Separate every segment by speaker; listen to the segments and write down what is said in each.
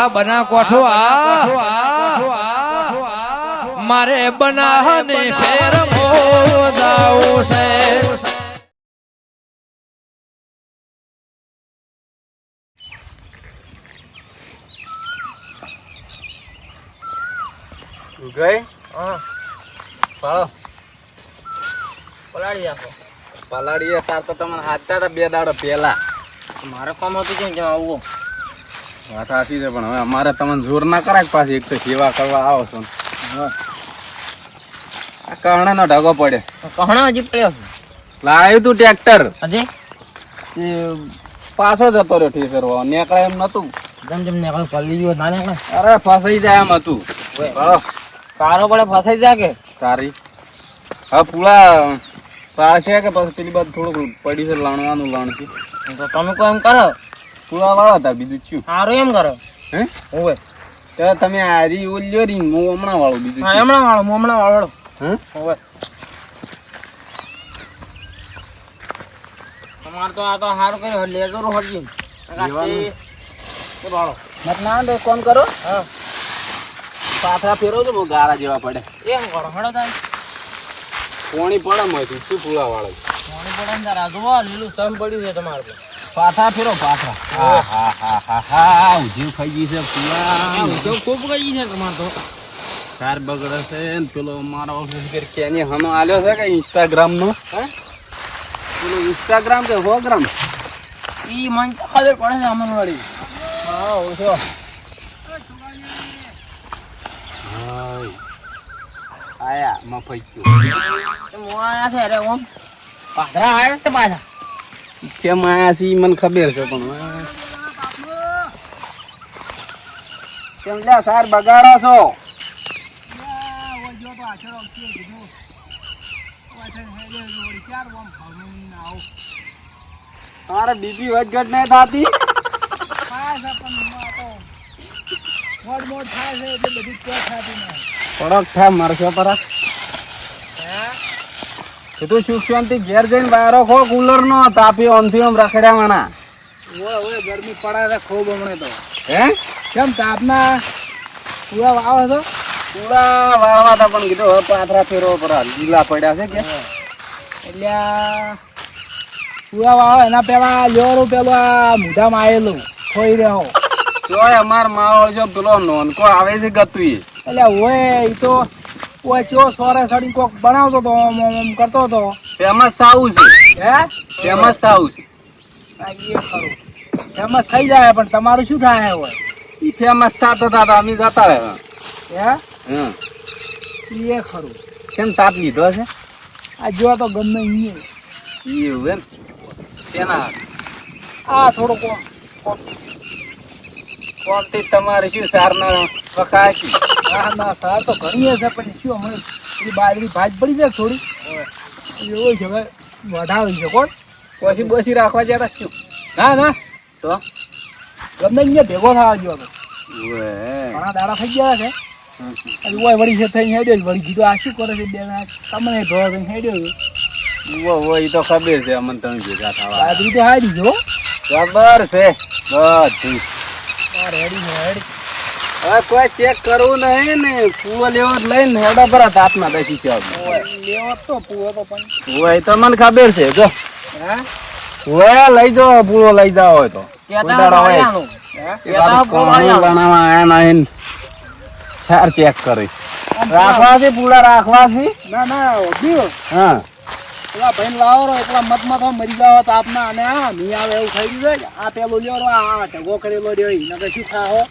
Speaker 1: આ બના કોઠો આ. મારે બનાહને શેર મોદાવું છે.
Speaker 2: ગઈ પાળો.
Speaker 3: પલાળી આપો.
Speaker 2: પલાડીએ તાર તો તમને હાથતા હતા બે દાડો પહેલા.
Speaker 3: મારે કામ હતું કેમ કે આવવું
Speaker 2: વાત સાચી છે પણ હવે અમારે તમને જોર ના કરાય પાછી એક તો સેવા કરવા આવો છો. આ કહણાનો ઢગો પડે
Speaker 3: કહણો હજી પડ્યો છે?
Speaker 2: લાવ્યું તું ટ્રેક્ટર.
Speaker 3: હજી?
Speaker 2: એ પાછો જતો રહ્યો ઠેસરવા નીકળે એમ નતું.
Speaker 3: જેમ જેમ ને પલ્લી ગયો ના નીકળે?
Speaker 2: અરે ફસાઈ જાય એમ હતું.
Speaker 3: કારો પડે ફસાઈ જાય કે?
Speaker 2: સારી હવે પૂળા પાડશે કે પછી પેલી બાજુ થોડુંક પડી છે લણવાનું લણથી
Speaker 3: તો તમે કોઈ એમ કરો.
Speaker 2: પૂળા વાળા હતા બીજું શું?
Speaker 3: સારું એમ કરો.
Speaker 2: હે?
Speaker 3: હોવે
Speaker 2: તો તમે હારી ઓલ્યો રી હું હમણાં વાળું બીજું
Speaker 3: હા હમણાં વાળો હું હમણાં વાળો
Speaker 2: હે
Speaker 3: હોવે તમારે તો આ તો સારું કર્યું લેજો રો
Speaker 2: હજી
Speaker 3: વાળો
Speaker 2: મત ના દે કોણ કરો.
Speaker 3: હા.
Speaker 2: પાથરા ફેરવો તો ગારા જેવા પડે.
Speaker 3: એમ કરો હળો તાર
Speaker 2: પોણી પડે મય શું ફૂલા વાળા
Speaker 3: પાણી પડે ને લીલું સમ પડ્યું છે તમારે. તો
Speaker 2: પાથરા ફેરો પાથા. હા હા હા હા હા ઉધીવ ખાઈ ગઈ છે પૂરા
Speaker 3: તો ખૂબ ગઈ છે તમાર તો.
Speaker 2: કાર બગડે છે ને પેલો મારો કેની હનો આલ્યો છે કે ઇન્સ્ટાગ્રામ નો?
Speaker 3: હે?
Speaker 2: પેલો ઇન્સ્ટાગ્રામ કે હોગ્રામ
Speaker 3: ઈ મન ખબર પડે છે અમનવાડી હા ઓછો.
Speaker 2: આયા મફઈ ગયો
Speaker 3: એમ આયા છે અરે ઓમ. પાથરા આવ્યા છે પાછા
Speaker 2: છે માયા છે મને ખબર છે, પણ. કેમ લે સાર બગાડો છો તારે બીજી વધઘટ નહીં થતી પડક થાય મરશે પરા એ તો સુખ શાંતિ ઘેર જઈને બારો ખો કુલર નો તાપી ઓમથી ઓમ રખડ્યા વાણા
Speaker 3: ઓય ઓય ગરમી પડે છે ખૂબ હમણે તો.
Speaker 2: હે?
Speaker 3: કેમ તાપના પૂરા વાવો છો
Speaker 2: પૂરા વાળવા હતા પણ કીધું હવે પાથરા ફેરવો પર લીલા પડ્યા છે કે?
Speaker 3: એટલે પૂરા વાવો એના પેલા લેવાનું પેલા આ મૂઢામાં આવેલું ખોઈ રહ્યો.
Speaker 2: તોય અમાર માવો જો પેલો નોનકો આવે છે ગતુ ઈ
Speaker 3: એટલે ઓય એ તો ઓય ચો સોરે સડી કોક બનાવતો તો ઓમ ઓમ કરતો તો.
Speaker 2: ફેમસ થાવું છે.
Speaker 3: હે?
Speaker 2: ફેમસ થાવું છે.
Speaker 3: આ એ ખરું. ફેમસ થઈ જાય પણ તમારું શું થાય હોય?
Speaker 2: ઈ ફેમસ થતા હતા તો અમે જતા રહ્યા.
Speaker 3: હે?
Speaker 2: હમ.
Speaker 3: એ ખરું.
Speaker 2: કેમ તાપ લીધો છે?
Speaker 3: આ જો તો ગમે ઈ
Speaker 2: ઈ એમ? શેના
Speaker 3: આ થોડો કોમ
Speaker 2: કોમથી તમારે શું સારના વખાશી
Speaker 3: ના ના સાર તો ઘણી હશે પણ શું હમણાં પેલી બાજરી ભાજ પડી જાય થોડી. એવો છે હવે વઢાવી છે કોણ?
Speaker 2: પછી બસી રાખવા જતા શું?
Speaker 3: ના ના.
Speaker 2: તો?
Speaker 3: ગમે અહીંયા ભેગો થવા ગયો
Speaker 2: હવે.
Speaker 3: ઘણા દાડા થઈ ગયા છે. ઓય વળી છે થઈ હેડ્યો છે. વળી કીધું આ શું કરે છે? બે ના તમને ઢોળ થઈને હેડ્યો
Speaker 2: ઉવે, તો ખબર છે અમને તમે ભેગા થવા.
Speaker 3: બાજરી તો હારી જો
Speaker 2: ખબર છે બધું.
Speaker 3: રેડી ને રેડી
Speaker 2: હવે કોઈ ચેક કરવું નહીં ને કુવો લેવો જ લઈને હેડા તાપમાં બેસી છે
Speaker 3: લેવો તો પૂવો તો પણ.
Speaker 2: તો મને ખબર છે જો.
Speaker 3: હે?
Speaker 2: લઈ જાઓ પૂરો લઈ જાવ હોય તો. ચેક કરી. રાખવા છે પૂરા રાખવા છે?
Speaker 3: ના ના.
Speaker 2: હા.
Speaker 3: પેલા ભાઈને લાવો રો એકલા મત મત મરી જાવ તાપના અને આ મી આવે એવું થઈ ગયું આ પેલું લ્યો આ ઢગો કરેલો રહ્યો નકર શું ખાઓ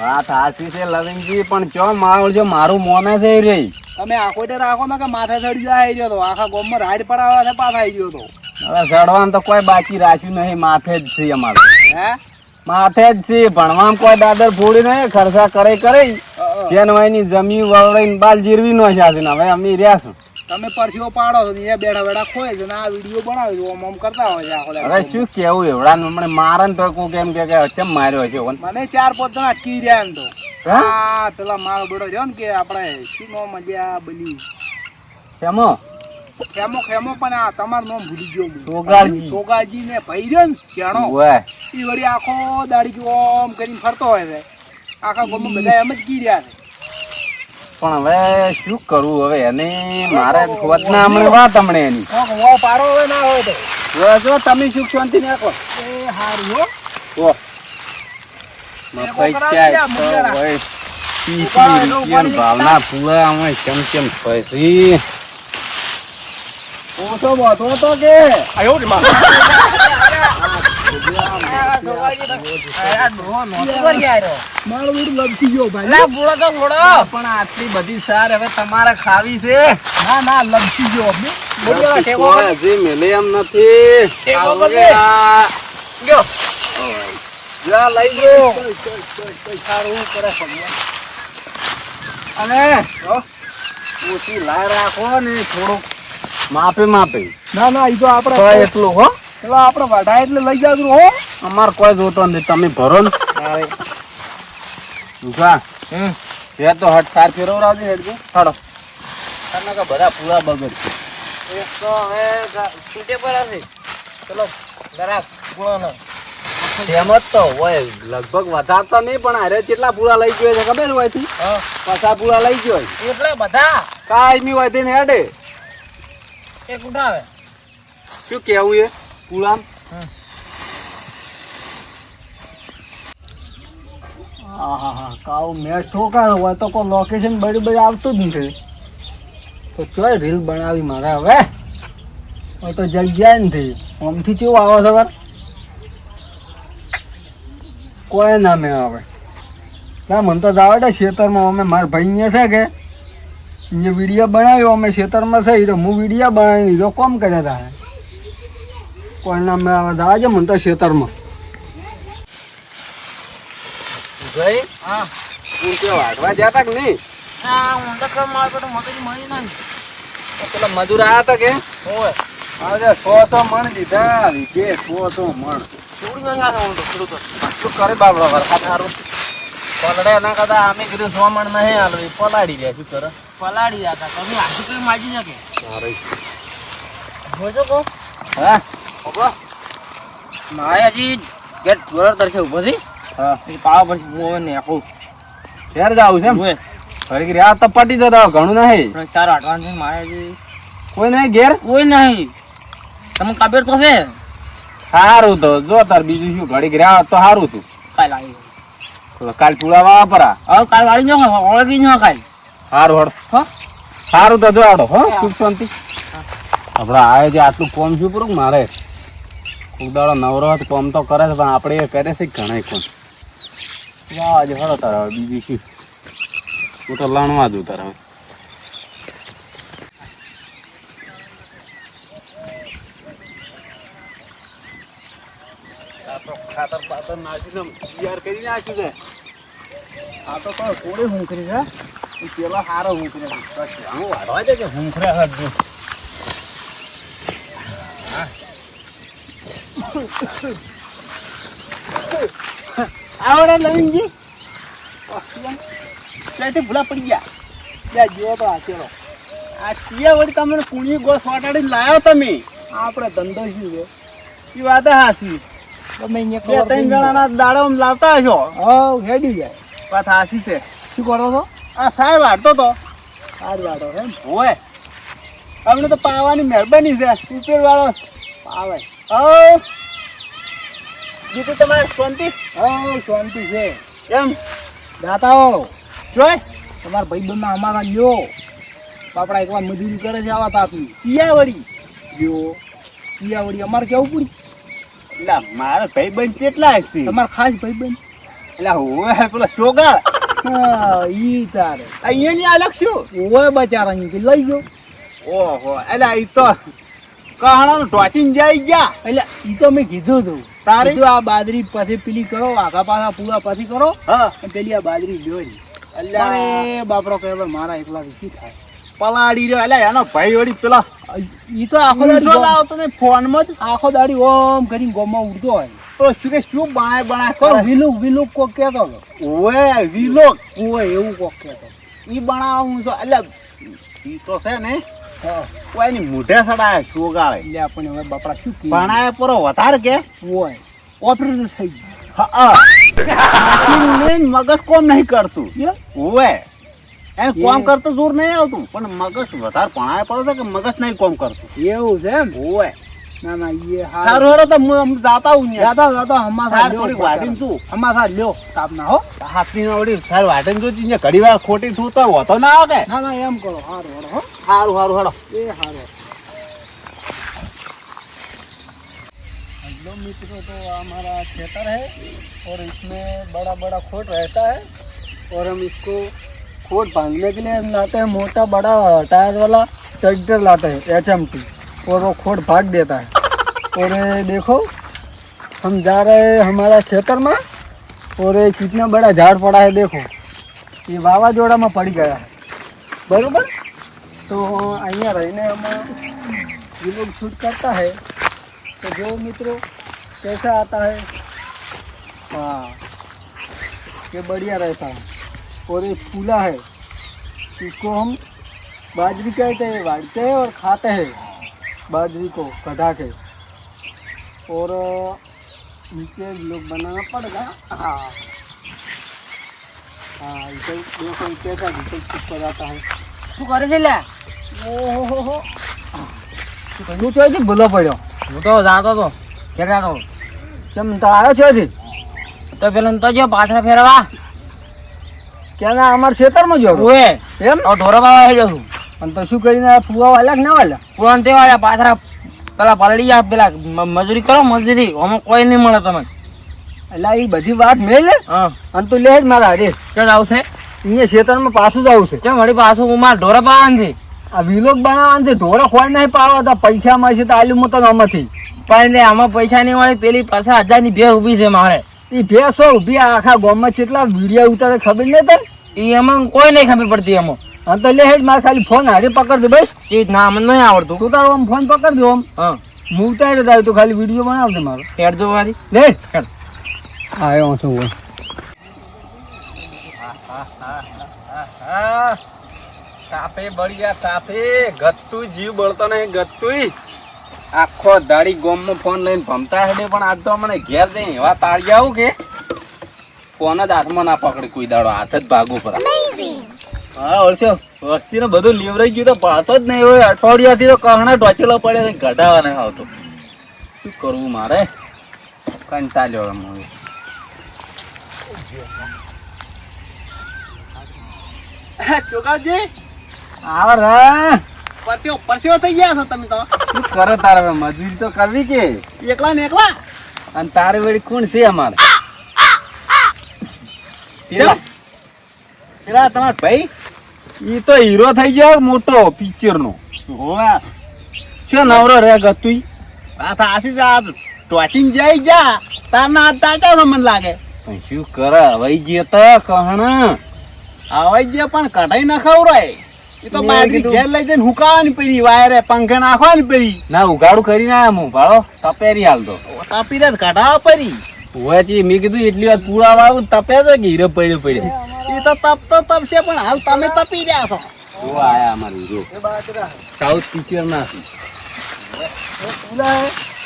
Speaker 2: વાત સાચી છે લવિંગજી પણ ચો માહોલ છે મારું મોને છે રહી
Speaker 3: તમે આખોટે રાખો ને કે માથે ચડી જાય ગયો તો આખા ગોમમાં રાઈડ પડાવવા છે પાછા આઈ ગયો તો.
Speaker 2: હવે ચડવાનું તો કોઈ બાકી રાખ્યું નહીં માથે જ છે અમારે.
Speaker 3: હે?
Speaker 2: માથે જ છે ભણવામાં કોઈ દાદર ફોડી નહીં ખર્ચા કરે કરે જેનવાઈની જમી વળીને બાલ જીરવી નો છે હવે અમે રહ્યા છું
Speaker 3: તમે પરસીઓ પાડો છો એ બેઠા બેઠા ખોય છે ને આ વીડિયો બનાવે છે ઓમ ઓમ કરતા હોય છે આખો
Speaker 2: હવે શું કેવું એવડા મને મારે ને તો કોઈ કેમ કે કેમ માર્યો છે
Speaker 3: મને ચાર પાંચ જણા કીર્યા એમ તો.
Speaker 2: હા?
Speaker 3: પેલા મારો બેડો રહ્યો ને કે આપણે શું નો મજા બની.
Speaker 2: કેમો
Speaker 3: ખેમો ખેમો પણ આ તમારું નામ ભૂલી ગયો સોગાજી.
Speaker 2: સોગાળજી
Speaker 3: ને ભાઈ રહ્યો ને કેણો એ વળી આખો દાડી ઓમ કરીને ફરતો હોય છે. આખા ગામમાં બધા એમ જ કી રહ્યા છે.
Speaker 2: પણ હવે શું કરવું હવે એને મારે ખોદના હમણાં વાત હમણે એની.
Speaker 3: પાડો હવે ના હોય તો.
Speaker 2: હવે જો તમે સુખ શાંતિ ને કહો
Speaker 3: એ હારું હો.
Speaker 2: ઓ ભાવના પૂરા અમે કેમ કેમ પૈસી
Speaker 3: ઓછો બધો તો કે? મારો બધું લપસી ગયો ભાઈ
Speaker 2: પણ આટલી બધી સાર હવે તમારે ખાવી છે.
Speaker 3: ના ના લપસી ગયો બે. બોલ્યો, ટેકો કર.
Speaker 2: મેલે એમ નથી.
Speaker 3: ટેકો
Speaker 2: આવું
Speaker 3: ગયો.
Speaker 2: જા લઈ ગયો.
Speaker 3: સારું કરે ભગવાન.
Speaker 2: અને? ઓછી લાય રાખો ને થોડુંક. માપે માપે.
Speaker 3: ના ના એ તો
Speaker 2: તો
Speaker 3: આપણે
Speaker 2: એટલું હો.
Speaker 3: પેલો આપણે વઢાય એટલે લઈ જાજુ હો.
Speaker 2: અમાર કોઈ જોતો નથી તમે ભરો ને. ઊભા એ તો હટ તાર ફેરવરાવજે હેડજો. હાડો તારના કા બધા પૂરા બગડ. તેમ જ તો હોય લગભગ વધારતા નહીં પણ અરે કેટલા પૂરા લઈ ગયો છે ખબર હોયથી પાછા પૂરા લઈ ગયો એટલા
Speaker 3: એટલે બધા?
Speaker 2: કાંઈ હોય તેને હેડે.
Speaker 3: એક ઉઠાવે.
Speaker 2: શું કેવું એ?
Speaker 3: આહાહા, કાવ મેં ઠોકાયો હોય તો કોઈ લોકેશન બળી આવતું જ નથી. તો ચોય રીલ બનાવી મારે હવે. હોય તો જગ્યા નથી. આમથી કેવું આવો સવાર કોઈ ના મેં આવે. ના મને તો જાવડે ખેતરમાં અમે મારા ભાઈ અહીંયા છે કે જે વીડિયો બનાવ્યો અમે ખેતરમાં છે એ તો હું વીડિયો બનાવી હીરો કોમ કર્યા હતા કોઈ ના મેં જવા છે મને તો ખેતરમાં
Speaker 2: ભાઈ
Speaker 3: હા.
Speaker 2: હું કે વાઢવા જતા કે નહીં?
Speaker 3: હા હું તો કમ માર તો મગજ મળી ના
Speaker 2: તો પેલા મજૂર આયા તા કે?
Speaker 3: હોય.
Speaker 2: આજે સો તો મણ દીધા વીઘે સો તો મણ.
Speaker 3: થોડું ગયા હું તો ખેડૂતો
Speaker 2: શું કરે બાબડો વરસાદ સારું પલડે ના કદા અમે કીધું સો મણ નહીં હાલવી પલાડી રહ્યા શું કરે?
Speaker 3: પલાડી જતા તમે આજુ કઈ માજી શકે
Speaker 2: સારું.
Speaker 3: જોજો કો
Speaker 2: હા?
Speaker 3: માયાજી ગેટ ઘોર તરફે ઊભો છે.
Speaker 2: હા.
Speaker 3: પાવા પછી હું હવે નેખું
Speaker 2: ઘેર જાવ છે
Speaker 3: હું
Speaker 2: ફરી રહ્યા તો પટી જતા ઘણું નહીં.
Speaker 3: સારો અડવાન્સ છે માયાજી.
Speaker 2: કોઈ નહીં ઘેર?
Speaker 3: કોઈ નહીં. તમે કાબેર તો છે.
Speaker 2: સારું તો. જો તાર બીજું શું ઘડી રહ્યા તો સારું તું
Speaker 3: કાલ આવી
Speaker 2: કાલ ચૂડા વાપરા
Speaker 3: હવે કાલ વાળી જો ઓળખી જો કાલ.
Speaker 2: સારું હળ
Speaker 3: હો?
Speaker 2: સારું તો જો આડો હો સુખ શાંતિ. આપણે આવે છે આટલું કોમ શું પૂરું મારે? કોક દાડો નવરો કોમ તો કરે છે, પણ આપણે એ કરે છે ઘણા કોમ. વાહ જ હળો તારા બીજી શું? હું તો લણવા દઉં તારા ખાતર પાતર નાખીને તૈયાર કરી નાખ્યું છે.
Speaker 3: આ તો પણ કોડે હું કરી છે
Speaker 2: પેલા હારો હુંખરે. હું વાળવા દે કે હટ
Speaker 3: આવડે નવીનજી ત્યાંથી ભૂલા પડી ગયા. ત્યાં જેવો તો આચેલો
Speaker 2: આ ચિયા વળી તમને કુણી ગોળ ફોટાડીને લાયો તમે.
Speaker 3: આપણે ધંધો શું છે?
Speaker 2: એ વાત હાસી
Speaker 3: તમે અહીંયા
Speaker 2: બે ત્રણ જણાના દાડો લાવતા હશો.
Speaker 3: હવ હેડી જાય.
Speaker 2: વાત હાસી છે.
Speaker 3: શું કરો છો?
Speaker 2: આ સાહેબ હાડતો તો.
Speaker 3: સાહેબ છે એમ
Speaker 2: હોય. અમને તો પાવાની મહેરબાની છે. ઉપર વાળો
Speaker 3: પાવે
Speaker 2: હવ બીજું તમારે શાંતિ?
Speaker 3: હા શાંતિ છે.
Speaker 2: એમ
Speaker 3: દાતાઓ
Speaker 2: જોય.
Speaker 3: તમારા ભાઈબંધના અમારા ગયો બાપડા એકવાર મજૂરી કરે છે આવા તાપી.
Speaker 2: ચિયા વળી
Speaker 3: લ્યો. વળી અમારે કેવું પડી
Speaker 2: એટલે મારા ભાઈ બંધ કેટલા હશે?
Speaker 3: તમારા ખાસ ભાઈબંધ?
Speaker 2: એટલે હોય પેલા
Speaker 3: હા ઈ તારે.
Speaker 2: અહીંયાની અલગ શું
Speaker 3: ઓય બચારા અહીંથી લઈ ગયો.
Speaker 2: ઓહો એટલે ઈ તો કહાણાનું ટોચીને જાય ગયા.
Speaker 3: એટલે ઈ તો મેં કીધું હતું
Speaker 2: તારે?
Speaker 3: જો આ બાજરી પછી પીલી કરો આખા પાછા પૂરા પછી કરો.
Speaker 2: હા.
Speaker 3: પેલી આ બાજરી જોઈ.
Speaker 2: અલ્યા.
Speaker 3: બાપરો ભાઈ મારા એકલાથી શું થાય?
Speaker 2: પલાડી રહ્યો. એટલે એનો ભાઈ વળી પેલા
Speaker 3: ઈ તો આખો દાડી
Speaker 2: આવતો ને ફોનમાં જ.
Speaker 3: આખો દાડી ઓમ કરીને ગોમમાં ઉડતો હોય.
Speaker 2: પેલો શું કે શું બાણાય બાણાય કરે?
Speaker 3: વિલુક વિલુક કોક કહેતો હતો.
Speaker 2: ઓય વિલોક.
Speaker 3: ઓય એવું કોક કહેતો
Speaker 2: ઈ બનાવું તો એટલે ઈ તો છે ને
Speaker 4: હા
Speaker 5: કોઈની મૂઢે સડાય ચોગાળે
Speaker 4: એટલે આપણે હવે બાપડા શું કે
Speaker 5: ભણાય પરો વધાર કે?
Speaker 4: ઓય ઓપરેટર થઈ
Speaker 5: હા મગજ કોમ નહીં કરતું. ઓય એને કોમ કરતો જોર નહીં આવતું. પણ મગજ વધારે ભણાય પડે છે કે મગજ નહીં કોમ કરતું?
Speaker 4: એવું છે એમ?
Speaker 5: ઓય.
Speaker 4: ના ના એ હારું.
Speaker 5: સારું હેડો તો હું જાતા હું
Speaker 4: જાતા જાતા હમા
Speaker 5: સાહેબ
Speaker 4: લ્યો
Speaker 5: થોડીક છું હમા
Speaker 4: સાહેબ લ્યો તાપના હો.
Speaker 5: હાથની ઓડી સાર વાટીને જોતી ઘડી વાર ખોટી થયું તો હોતો ના આવે. કે
Speaker 4: ના ના એમ કરો હારું હારું હો.
Speaker 5: સારું સારું હેડો
Speaker 4: ये हारो हेलो मित्रों तो हमारा खेतर है और इसमें बड़ा बड़ा खोट रहता है और हम इसको खोट भांगने के लिए हम लाते हैं मोटा बड़ा टायर वाला ट्रैक्टर लाते हैं एच और वो खोट भाग देता है और ये देखो हम जा रहे हैं हमारा खेतर में और ये कितना बड़ा झाड़ पड़ा है देखो ये वावाजोड़ा में पड़ गया है बरोबर તો અહીંયા રહીને અમે ये लोग शूट करता है तो जो मित्रों कैसा आता है हाँ ये बढ़िया रहता है और ये फूला है इसको हम बाजरी कहते हैं वाड़ते हैं और खाते हैं बाजरी को कटा के और अ, नीचे लोग बनाना पड़ेगा हाँ हाँ इसे देखो कैसा डिटेल शूट कर आता है
Speaker 6: શું કરે છે લે?
Speaker 4: ઓહો. હું ચોથી ભૂલો પડ્યો.
Speaker 6: હું તો જાણતો તો.
Speaker 4: કેમ? તો આવ્યો ચોથી
Speaker 6: તો પેલા તો જો પાછળ ફેરવા.
Speaker 4: ક્યાં અમાર ખેતરમાં જો.
Speaker 6: ઓએ.
Speaker 4: એમ?
Speaker 6: ઢોરો બાવા હેડ્યો છું.
Speaker 4: અને તો શું કરીને ફુવા વાલ્યા કે ના વાલ્યા
Speaker 6: પુરાણ તે વાળા પાછળ પેલા પલડી જા પેલા મજૂરી કરો મજૂરી. આમાં કોઈ નહીં મળે તમે
Speaker 4: એટલે એ બધી વાત મેં લે
Speaker 6: હા.
Speaker 4: અને તું લે જ મારા
Speaker 6: આવશે.
Speaker 4: અહીંયા ખેતરમાં પાછું જ આવશે
Speaker 6: કેમ? વળી પાછું હું મારા ઢોરો પાવાનું છે
Speaker 4: આ વિલોક બનાવવાનું છે. ઢોરા ખોઈ નહીં પાવા તો પૈસા મળશે તો આલુ તો આમાંથી.
Speaker 6: પણ એટલે આમાં પૈસા નહીં મળે પેલી પાછા હજારની ભે ઊભી છે મારે.
Speaker 4: એ ભેસો ઊભી આ આખા ગામમાં કેટલા વીડિયો ઉતારે ખબર નહીં તને?
Speaker 6: એ એમાં કોઈ નહીં ખબર પડતી એમાં.
Speaker 4: હા તો લે હેડ મારે ખાલી ફોન હારે પકડ દે બસ.
Speaker 6: એ ના મને નહીં આવડતું.
Speaker 4: તું તારો આમ ફોન પકડ દો આમ.
Speaker 6: હા.
Speaker 4: હું ઉતારી તો ખાલી વીડિયો બનાવ દે. મારો
Speaker 6: હેડ. મારી
Speaker 4: લે આવ્યો છું
Speaker 2: સાપે બળિયા, સાપે. ગત્તું જીવ બળતો નહીં ગત્તુય આખો દાડી ગોમમાં ફોન લઈને ભમતા હેડે, પણ આજ તો મને ઘેર જઈ એવા તાળી આવું કે? ફોન જ હાથમાં ના પકડે કોઈ દાડો, હાથ જ ભાગો પર હા, ઓળશો. વસ્તી ને બધું લીવરાઈ ગયું તો પાતો જ નહીં હોય. અઠવાડિયાથી તો કહણા ટોચેલો પડે ઘટાવા નહીં આવતો શું કરવું મારે? કંટાળ્યો હું.
Speaker 5: ચોગાજી
Speaker 4: આવ રે.
Speaker 5: પરસ્યો પરસ્યો થઈ ગયા છો તમે તો.
Speaker 2: શું કરે તારે હવે? મજૂરી તો કરવી કે?
Speaker 5: એકલા ને એકલા?
Speaker 2: અને તારે વળી કોણ છે અમારે? પેલા.
Speaker 5: પેલા તમારા ભાઈ?
Speaker 2: ઈ તો હીરો થઈ ગયો મોટો પિક્ચર નો
Speaker 5: હોવે.
Speaker 2: છે નવરો રે ગતુઈ.
Speaker 5: આ થાસી જા ટોચિંગ જાય જા. તારના હાથ તાચા છો મને લાગે
Speaker 2: શું કરે હવે જે તો કહણ.
Speaker 5: આવાઈ ગયા પણ કઢાઈ ના ખવરાય. એ તો બાજરી ઘેર લઈ જઈને હુકાવાની પડી વાયરે પંખે નાખવાની પડી.
Speaker 2: ના ઉગાડું કરીને આયા હું ભાળો તપેરી હાલતો
Speaker 5: તપી રે કઢા પડી.
Speaker 2: હોવાથી મેં કીધું એટલી વાર પૂરા વાળું તપે તો ઘીરે પડે પડે.
Speaker 5: એ તો તપતો તપશે પણ હાલ તમે તપી રહ્યા છો.
Speaker 2: જો આયા અમારું
Speaker 4: જો.
Speaker 2: સાઉથ પિક્ચર ના.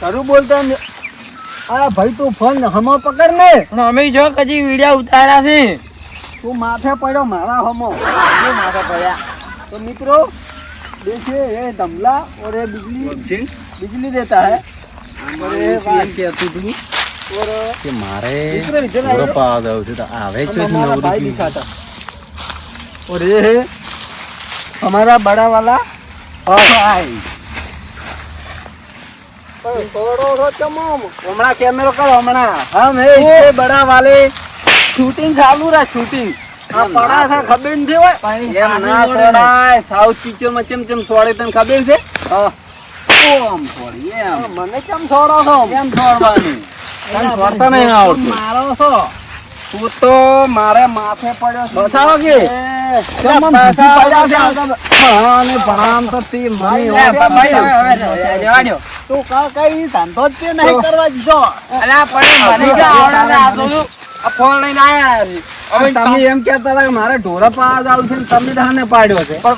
Speaker 4: करू बोलते हैं अरे भाई तू फोन हम पकड़ ले
Speaker 6: પણ અમે જો કદી વિડિયો ઉતાર્યા છે
Speaker 4: तू माथे पड़ो मारा हमो
Speaker 6: શું માથે પડ્યા
Speaker 4: तो मित्रों देखिए ये दमला और ये बिजली बिजली देता है और ये
Speaker 2: એમ કહેતું તું
Speaker 4: और
Speaker 2: કે મારે
Speaker 4: મિત્ર નીચે
Speaker 2: હીરો
Speaker 4: લાવ્યો.
Speaker 2: પાવા જવું છે તો આવે છે
Speaker 4: हम हमारा भाई
Speaker 2: નવરી
Speaker 4: दिखाता और ये है हमारा बड़ा वाला भाई
Speaker 2: હમણાં કેમેરો કરો હમણાં. હમ
Speaker 4: હે
Speaker 2: બડા વાલે શૂટિંગ ચાલુ
Speaker 5: રા શૂટિંગ
Speaker 2: તું તો મારે માથે પડ્યો
Speaker 4: ભણામ તો તું
Speaker 5: કા- કઈ ધંધો જ તે નહીં કરવા દીધો.
Speaker 6: અલા, પણ મને ક્યાં આવડે આ તો ફોન લઈને આયા હવે
Speaker 4: તમે એમ કહેતા હતા કે મારે ઢોરા પાવા જાવ છે તમે તાને પાડ્યો છે.
Speaker 6: પણ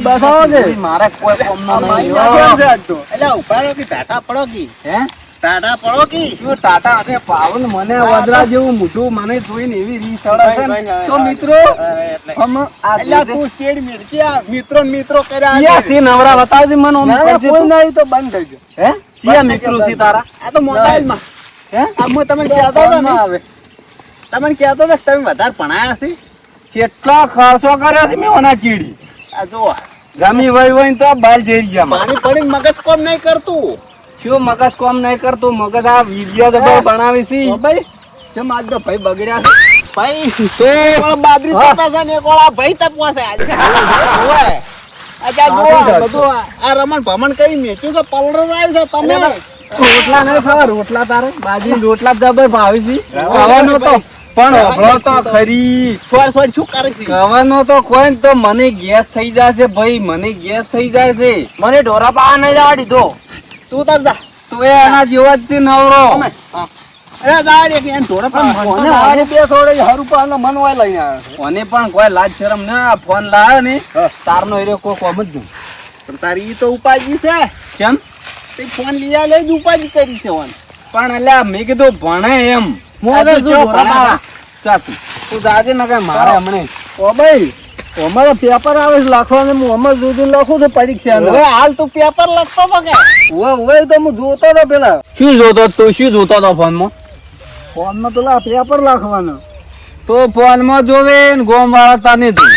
Speaker 4: બસાવો કે?
Speaker 2: મારે કોઈ કોમનો નહીં.
Speaker 4: કેમ છે આજ તો?
Speaker 5: એટલે ઊભા રહો કે ટાટા પડો કી?
Speaker 2: હે?
Speaker 5: ટાટા પડો કી?
Speaker 2: શું ટાટા હાથે પાવન મને વદરા જેવું મોઢું મને જોઈને એવી રીત ચડે છે તો મિત્રો હમ આ
Speaker 5: તું સ્ટેડ મિરચી આ મિત્રો મિત્રો કર્યા છે.
Speaker 2: સી નવરા બતાવજે મને ઓમ કરજે
Speaker 4: કોઈ. નહીં તો બંધ થઈ ગયો
Speaker 2: હે? ચિયા મિત્રો સી તારા?
Speaker 5: આ તો મોબાઈલમાં
Speaker 2: હે?
Speaker 5: આ હું તમને કહેતો હતો ને.
Speaker 4: આવે
Speaker 5: તમને કહેતો હતો તમે વધારે ભણાયા છે?
Speaker 2: કેટલા ખર્ચો કર્યો છે મેં ઓના ચીડી.
Speaker 5: આ જો
Speaker 2: ગમી વઈ વઈ તો બાર જઈ ગયા મારી.
Speaker 5: પાણી પડીને મગજ કોમ નહીં કરતું.
Speaker 2: શું મગજ કોમ નહીં કરતો મગજ આ વિડિયો દબાવ બનાવી છી.
Speaker 4: ભાઈ. ચમ આજ તો ભાઈ બગડ્યા છે.
Speaker 5: ભાઈ
Speaker 2: તો
Speaker 5: બાદરી
Speaker 2: હા.
Speaker 5: તપે ને કોળા ભાઈ તપવા છે આજ. આજે આ બધું આ- રમણ ભમણ કરી મેચ્યું તો પલરો આવ્યું છે તમે.
Speaker 4: રોટલા નહીં ખાવા રોટલા તારે.
Speaker 2: બાજી રોટલા જબર ભાવી છી. ખાવાનો તો પણ હભળો તો ખરી.
Speaker 5: સોર સોર શું કરે છે?
Speaker 2: ખાવાનો તો કોઈ તો મને ગેસ થઈ જાય છે ભાઈ. મને ગેસ થઈ જાય છે.
Speaker 6: મને ઢોરા પાવા નહીં જવા દીધો.
Speaker 5: તું તાર જા.
Speaker 2: તો એના જેવો જ નવરો
Speaker 5: પણ
Speaker 2: કોઈ લાજ શરમ ના ફોન લાવ્યો ને તારનો એરિયો કોઈ કોમ જ
Speaker 5: પણ તારી તો ઉપાજી છે.
Speaker 2: કેમ?
Speaker 5: તે ફોન લીયા લઈ જ ઉપાજી કરી છે ઓન.
Speaker 2: પણ એટલે મેં કીધું ભણે એમ.
Speaker 4: હું હવે
Speaker 2: તું. જાજે ને કઈ મારે હમણે
Speaker 4: ઓ ભાઈ અમારો પેપર આવે છે લખવાનું હું અમાર જોતું લખું છું પરીક્ષા
Speaker 5: હવે હાલ તું પેપર લખતો તો કે?
Speaker 4: ઓય તો હું જોતો હતો પેલા.
Speaker 2: શું જોતો? તું શું જોતો હતો ફોનમાં?
Speaker 4: ફોનમાં પેલા પેપર લખવાનો.
Speaker 2: તો ફોનમાં જોવે ને ગોમ વાળા તને તું.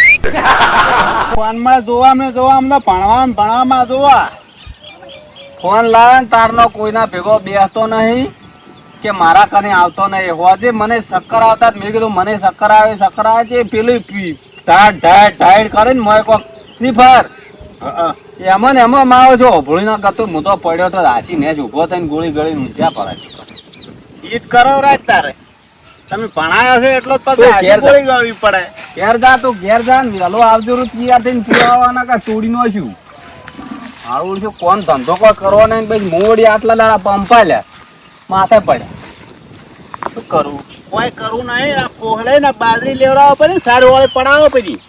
Speaker 5: ફોનમાં જોવા મેં જોવા અમને ભણવા ને ભણવામાં જોવા.
Speaker 2: ફોન લાવે તારનો કોઈના ભેગો બેસતો નહીં કે મારા કને આવતો નહીં. હોજે મને શક્કર આવતા જ મેં કીધું મને શક્કર આવે શક્કર આવે છે પેલું પી- ઢાઢ ઢાઢ ઢાઢ કરે ને મોય કોક ફ્રી ફાયર એમાં ને એમાં મારો છો ભૂલી ના કરતો હું તો પડ્યો તો હાચી ને જ ઊભો થઈને ગોળી ગળી ઊંચા પડે
Speaker 5: ઈ જ કરો રાજ તારે. તમે ભણાયા છે એટલો જ
Speaker 2: તો
Speaker 5: પછી
Speaker 2: ઘેર
Speaker 5: ગોળી ગળવી પડે.
Speaker 2: ઘેર જા તું ઘેર જા ને વહેલો આવજો રૂ તૈયાર થઈને પીવાના કા ચોડી નો છું આવું છું કોણ ધંધો કોઈ કરવો નહીં પછી મોડી આટલા દાડા પંપા લે. માથે પડ્યા શું કરું?
Speaker 5: કોઈ કરવું નહીં આ પોહલે ને બાજરી લેવડાવો પડે સારું વાળે પડાવો પછી.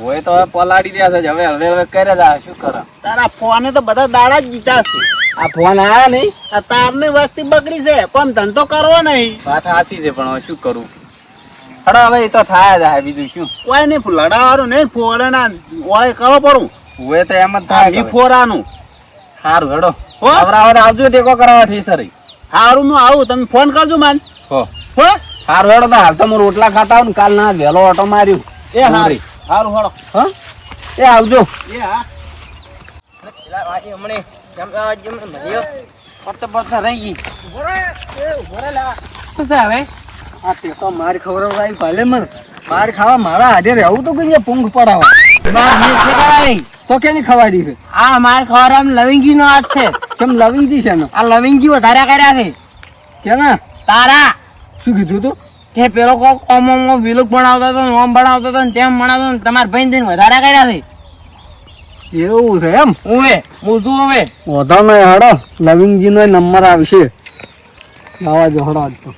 Speaker 2: હોય તો હવે પલાડી રહ્યા છે હવે હવે હવે કરે જા શું કરે?
Speaker 5: તારા ફોને તો બધા દાડા જ જીતા છે.
Speaker 2: આ ફોન આયા નહીં?
Speaker 5: આ તારની વસ્તી બગડી છે પણ ધંધો કરવો નહીં.
Speaker 2: વાત સાચી છે પણ હવે શું કરું? હડો હવે એ તો થાય જાય બીજું શું?
Speaker 5: કોઈ નહીં લડાવાનું નહીં ફોરે ના વાળે કરો પડું.
Speaker 2: હોય તો એમ જ થાય
Speaker 5: ફોરાનું
Speaker 2: સારું હેડો આવજો ટેકો કરાવવા ઠીસરી
Speaker 5: હારું હું આવું તમે ફોન કરજો માન.
Speaker 2: હો.
Speaker 5: હો.
Speaker 2: સારું હેડો તો હાલ તો હું રોટલા ખાતા હોય ને કાલ ના વહેલો ઓટો માર્યું.
Speaker 5: એ હારી. હારું હેડો.
Speaker 2: હા? એ આવજો.
Speaker 5: એ હા.
Speaker 6: પેલા હમણે જેમ કે વાજી હમણે મળ્યો. પડતા પડતા રહી ગઈ. છે હવે?
Speaker 4: આ તે તો માર ખવડાવવાય ભલે મને માર ખાવા મારા હાડે રહેવું તો કઈ
Speaker 6: છે કે
Speaker 4: તો કેની ખવાડી છે?
Speaker 6: આ માર ખવડાવવામાં લવિંગી નો હાથ છે.
Speaker 4: ચમ લવિંગી છે ને
Speaker 6: આ લવિંગી વધારે કર્યા છે.
Speaker 4: કેના?
Speaker 6: તારા.
Speaker 4: શું કીધું તું?
Speaker 6: તે પેલો કોક ઓમ ઓમ વિલુક ભણાવતો હતો ઓમ ભણાવતો હતો તેમ ભણાવતો ને તમારા ભાઈ દિન વધારે કર્યા છે.
Speaker 4: એવું છે એમ?
Speaker 6: ઉવે હું તું હવે.
Speaker 4: વધો નહીં હાડો નવીનજી નો નંબર આવશે. લાવા જો હડો આજ તો.